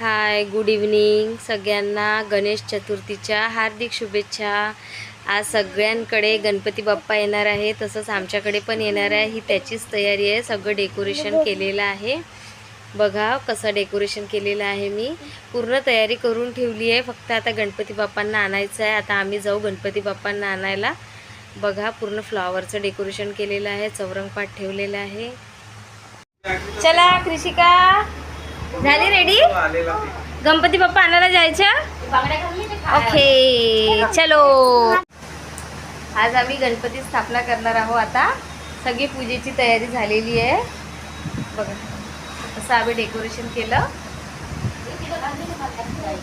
Hi good evening सगळ्यांना गणेश चतुर्थीच्या हार्दिक शुभेच्छा. आज सगळ्यांकडे गणपती बाप्पा येणार आहे. तसंच आमच्याकडे पण येणार आहे. ही त्याचीच तयारी आहे. सगळं डेकोरेशन केलेलं आहे. बघा कसं डेकोरेशन केलेलं आहे मी. पूर्ण तयारी करून ठेवली आहे. फक्त आता गणपती बाप्पांना आणायचं आहे. आता आम्ही जाऊ गणपती बाप्पांना आणायला. बघा पूर्ण फ्लॉवरचं डेकोरेशन केलेलं आहे. चौरंगपाट ठेवलेलं आहे. चला कृषिका. झाली रेडी गणपती बाप्पा आणायला जायचं ओके चलो. आज आम्ही गणपती स्थापना करणार आहोत आता. सगळी पूजेची तयारी झालेली आहे. बघा असं आम्ही डेकोरेशन केलं.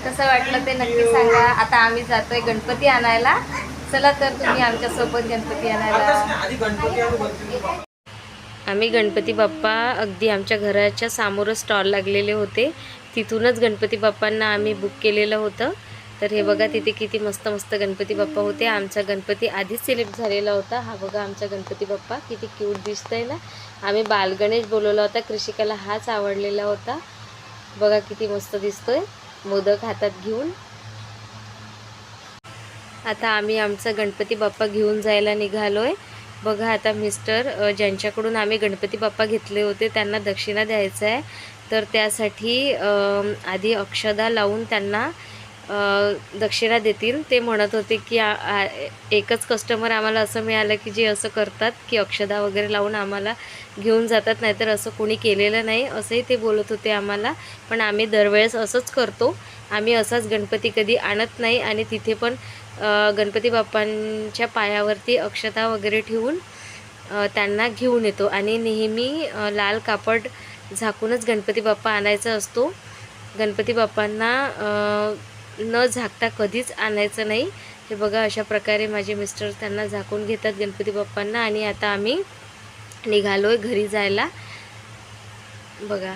कसं वाटलं ते नक्की सांगा. आता आम्ही जातोय गणपती आणायला. चला तर तुम्ही आमच्यासोबत गणपती आणायला. आम्ही गणपती बाप्पा अगदी आमच्या घराच्या समोरच स्टॉल लागलेले होते. तिथूनच गणपती बाप्पांना आम्ही बुक केलेलं होतं. तर हे बघा तिथे किती मस्त मस्त गणपती बाप्पा होते. आमचा गणपती आधीच सिलेक्ट झालेला होता. हा बघा आमचा गणपती बाप्पा किती क्यूट दिसतंय ना. आम्ही बालगणेश बोलवला होता. कृषिकाला हाच आवडलेला होता. बघा किती मस्त दिसतोय. मोदक हातात घेऊन. आता आम्ही आमचा गणपती बाप्पा घेऊन जायला निघालोय. बघा आता मिस्टर ज्यांच्याकडून आम्ही गणपती बाप्पा घेतले होते त्यांना दक्षिणा द्यायचं आहे. तर त्यासाठी आधी अक्षदा लावून त्यांना दक्षिणा देतील. ते म्हणत होते की आ- आ- एकच कस्टमर आम्हाला असं मिळालं की जे असं करतात की अक्षदा वगैरे लावून आम्हाला घेऊन जातात नाहीतर असं कोणी केलेलं नाही असंही ते बोलत होते आम्हाला. पण आम्ही दरवेळेस असंच करतो. आम्ही असाच गणपती कधी आणत नाही आणि तिथे पण गणपती बाप्पांच्या पायावरती अक्षता वगैरे ठेवून त्यांना घेऊन येतो. आणि नेहमी लाल कापड झाकूनच गणपती बाप्पा आणायचा असतो. गणपती बाप्पांना न झाकता कधीच आणायचं नाही. हे बघा अशा प्रकारे माझे मिस्टर त्यांना झाकून घेतात गणपती बाप्पांना. आणि आता आम्ही निघालोय घरी जायला. बघा.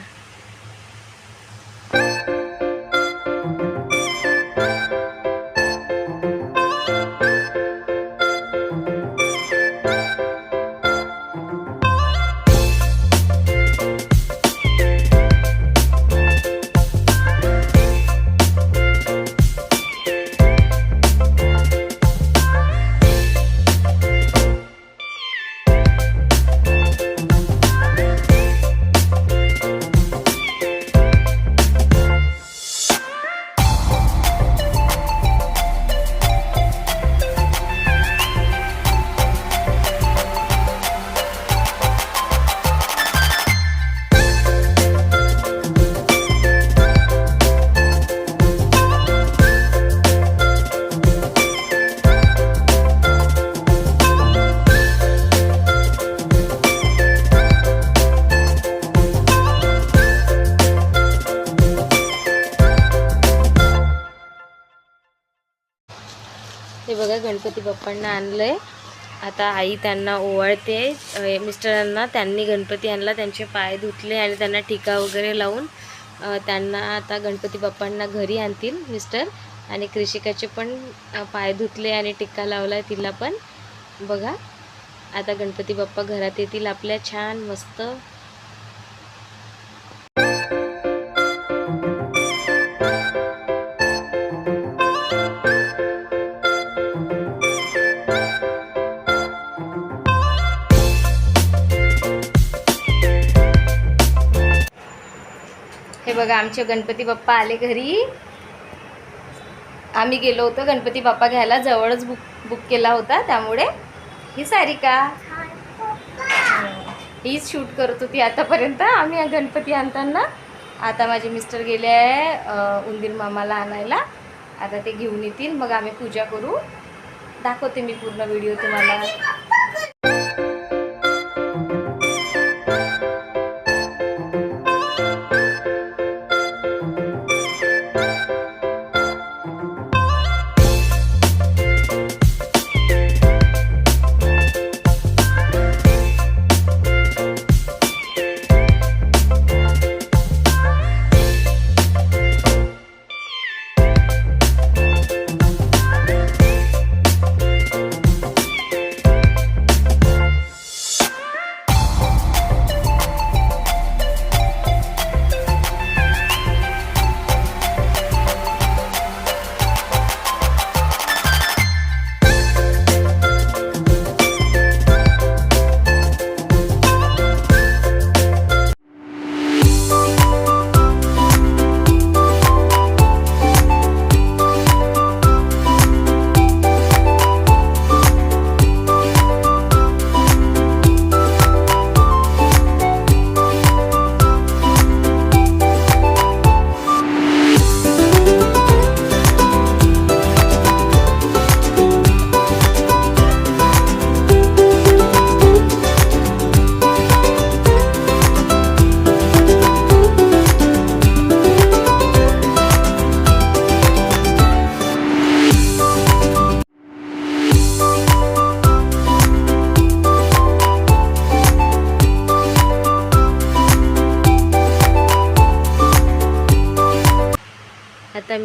हे बघा गणपती बाप्पांना आणलंय. आता आई त्यांना ओवाळते. मिस्टरांना त्यांनी गणपती आणला त्यांचे पाय धुतले आणि त्यांना टीका वगैरे लावून त्यांना आता गणपती बाप्पांना घरी आणतील मिस्टर. आणि कृषिकाचे पण पाय धुतले आणि टिक्का आहे तिला पण. बघा आता गणपती बाप्पा घरात येतील. आपल्या छान मस्त बघा आमचे गणपती बाप्पा आले घरी. आम्ही गेलो होतो गणपती बाप्पा घ्यायला जवळच बुक बुक केला होता त्यामुळे. ही सारिका हीच शूट करत होती आतापर्यंत. आम्ही गणपती आणताना. आता माझे मिस्टर गेले आहे उंदीर मामाला आणायला. आता ते घेऊन येतील. मग आम्ही पूजा करू. दाखवते मी पूर्ण व्हिडिओ तुम्हाला.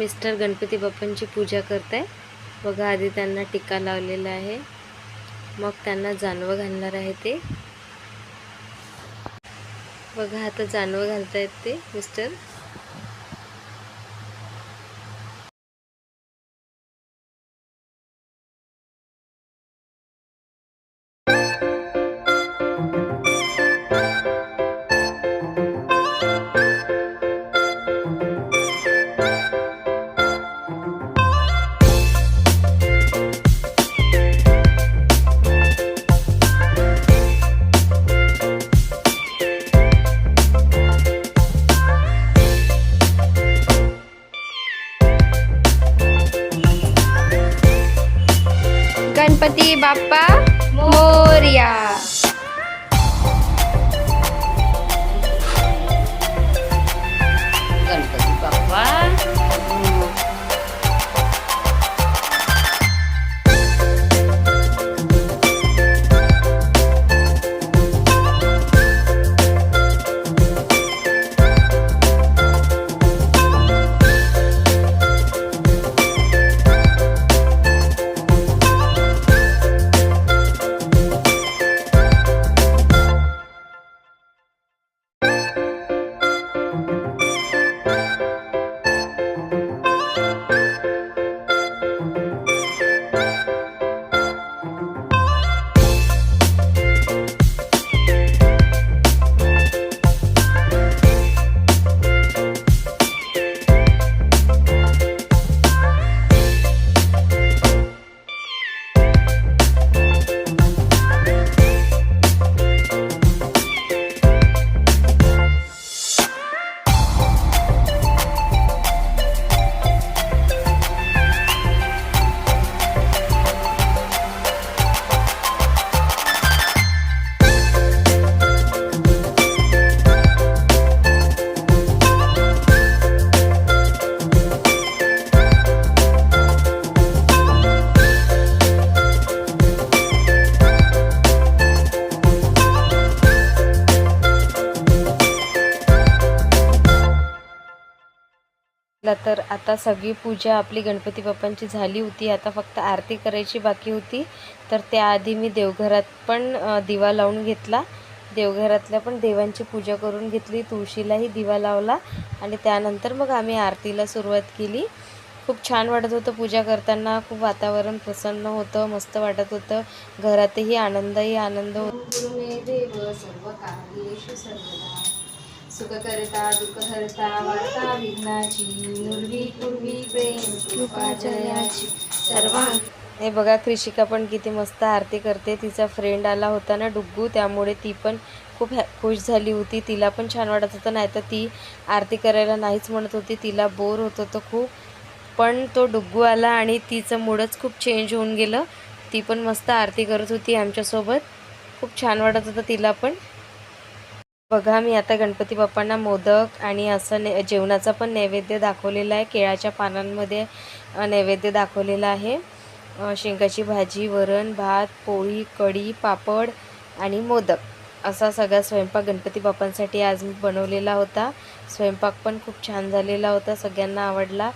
मिस्टर गणपती बाप्पांची पूजा करताय. बघा आधी त्यांना टिका लावलेला आहे. मग त्यांना जानवं घालणार आहे ते. बघा आता जानवं घालतायत ते मिस्टर. गणपती आता सगळी पूजा आपली गणपती बाप्पांची झाली होती. आता फक्त आरती करायची बाकी होती. तर त्याआधी मी देवघरात पण दिवा लावून घेतला. देवघरातल्या पण देवांची पूजा करून घेतली. तुळशीलाही दिवा लावला आणि त्यानंतर मग आम्ही आरतीला सुरुवात केली. खूप छान वाटत होतं पूजा करताना. खूप वातावरण प्रसन्न होतं मस्त वाटत होतं. घरातही आनंदही आनंद होतो सुख करता दुःख हरता वार्ता विघ्नाची नुर्वी पूर्वी प्रेम कृपा सर्वांग हे बघा कृषिका पण किती मस्त आरती करते. तिचा फ्रेंड आला होता ना डुग्गू त्यामुळे ती पण खूप हॅ खुश झाली होती. तिला पण छान वाटत होतं नाही तर ती आरती करायला नाहीच म्हणत होती. तिला बोर होत होतं खूप. पण तो डुग्गू आला आणि तिचं मूडच खूप चेंज होऊन गेलं. ती पण मस्त आरती करत होती आमच्यासोबत. खूप छान वाटत होतं तिला पण. बघा मी आता गणपती बाप्पांना मोदक आणि असं ने जेवणाचा पण नैवेद्य दाखवलेला आहे. केळाच्या पानांमध्ये नैवेद्य दाखवलेला आहे. शेंगाची भाजी वरण भात पोळी कढी पापड आणि मोदक. असा सगळा स्वयंपाक गणपती बाप्पांसाठी आज मी बनवलेला होता. स्वयंपाक पण खूप छान झालेला होता सगळ्यांना आवडला.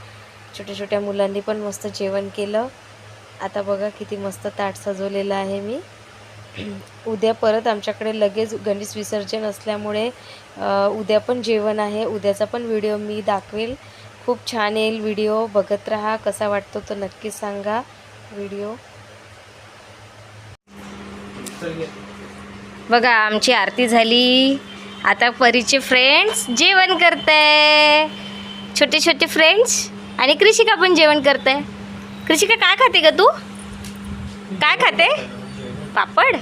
छोट्या छोट्या मुलांनी पण मस्त जेवण केलं. आता बघा किती मस्त ताट सजवलेलं आहे मी. उद्या परत आमच्याकडे लगेच गणेश विसर्जन असल्यामुळे उद्या पण जेवण आहे. उद्याचा पण व्हिडिओ मी दाखवेल. खूप छान येईल व्हिडिओ. बघत राहा. कसा वाटतो तो नक्कीच सांगा. व्हिडिओ. बघा आमची आरती झाली. आता परीचे फ्रेंड्स जेवण करताय. छोटे छोटे फ्रेंड्स आणि कृषिका पण जेवण करताय. कृषिका काय खाते ग तू? काय खाते? पापड?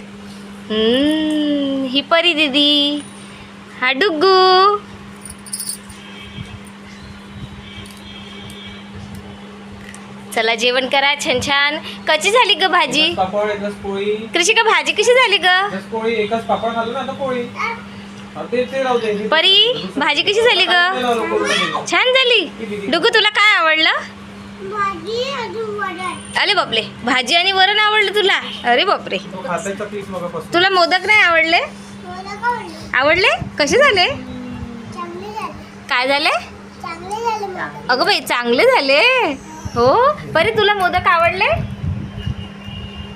ही परी दीदी. हा डुग्गू. चला जेवण करा छान छान. कशी झाली ग भाजी? पोळी. कृषिका भाजी कशी झाली परी भाजी कशी झाली ग. छान झाली. डुगू तुला काय आवडलं? अरे बापले. भाजी आणि वरण आवडलं तुला? अरे बापरे. तुला मोदक नाही आवडले? आवडले? कसे झाले? काय झाले? अगं बाई चांगले झाले. हो? परी तुला मोदक आवडले?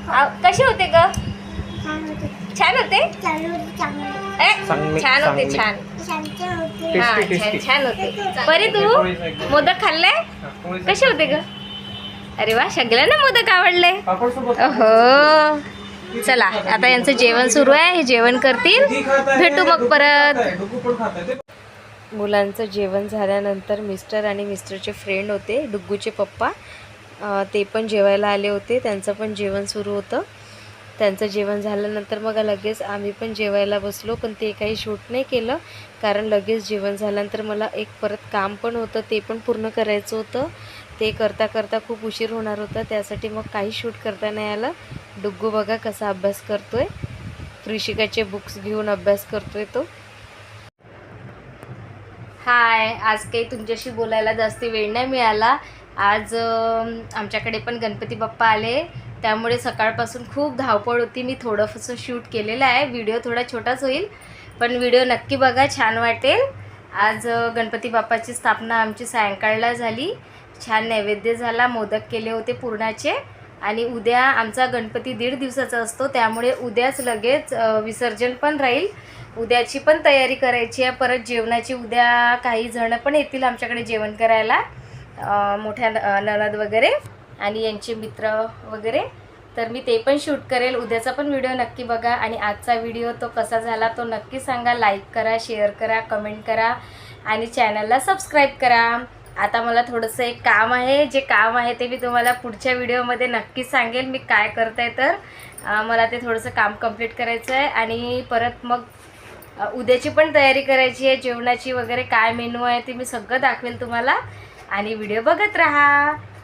आ- कसे होते ग? छान होते? छान होते. छान. हा छान. छान होते. परी तू मोदक खाल्ले कसे होते ग? अरे वा सगळ्यांना मोदक आवडले. हो चला आता यांचं जेवण सुरू आहे. हे जेवण करतील. भेटू मग परत. मुलांचं जेवण झाल्यानंतर मिस्टर आणि मिस्टरचे फ्रेंड होते डुग्गूचे पप्पा. ते पण जेवायला आले होते त्यांचं पण जेवण सुरू होतं. त्यांचं जेवण झाल्यानंतर मग लगेच आम्ही पण जेवायला बसलो पण ते काही शूट नाही केलं. कारण लगेच जेवण झाल्यानंतर मला एक परत काम पण होतं ते पण पूर्ण करायचं होतं. ते करता करता खूप उशीर होणार होता त्यासाठी मग काही शूट करता नाही आलं. डुग्गू बघा कसा अभ्यास करतोय. कृषिकाचे बुक्स घेऊन अभ्यास करतोय तो. हाय आज काही तुमच्याशी बोलायला जास्त वेळ नाही मिळाला. आज आमच्याकडे पण गणपती बाप्पा आले. त्यामुळे सकाळपासून खूप धावपळ होती. मी थोडंसं शूट केलेलं आहे. व्हिडिओ थोडा छोटाच होईल पण व्हिडिओ नक्की बघा छान वाटेल. आज गणपती बाप्पाची स्थापना आमची सायंकाळला झाली. छान नैवेद्य झाला मोदक केले होते पुरणाचे. आणि उद्या आमचा गणपती दीड दिवसाचा असतो त्यामुळे उद्याच लगेच विसर्जन पण राहील. उद्याची पण तयारी करायची आहे. परत जेवणाची उद्या काही जणं पण येतील आमच्याकडे जेवण करायला मोठ्या ननद वगैरे. आणि यांचे मित्र वगैरे तर मी ते पण शूट करेल. उद्याचा पण व्हिडिओ नक्की बघा. आणि आजचा व्हिडिओ तो कसा झाला तो नक्की सांगा. लाईक करा शेअर करा कमेंट करा आणि चॅनलला सबस्क्राईब करा. आता मला थोडंसं एक काम आहे. जे काम आहे ते मी तुम्हाला पुढच्या व्हिडिओमध्ये नक्की सांगेल. मी काय करते तर मला ते थोडंसं काम कंप्लीट करायचं आहे. आणि परत मग उद्याची पण तयारी करायची आहे. जेवणाची वगैरे काय मेनू आहे ते मी सगळं दाखवेल तुम्हाला. आणि व्हिडिओ बघत राहा.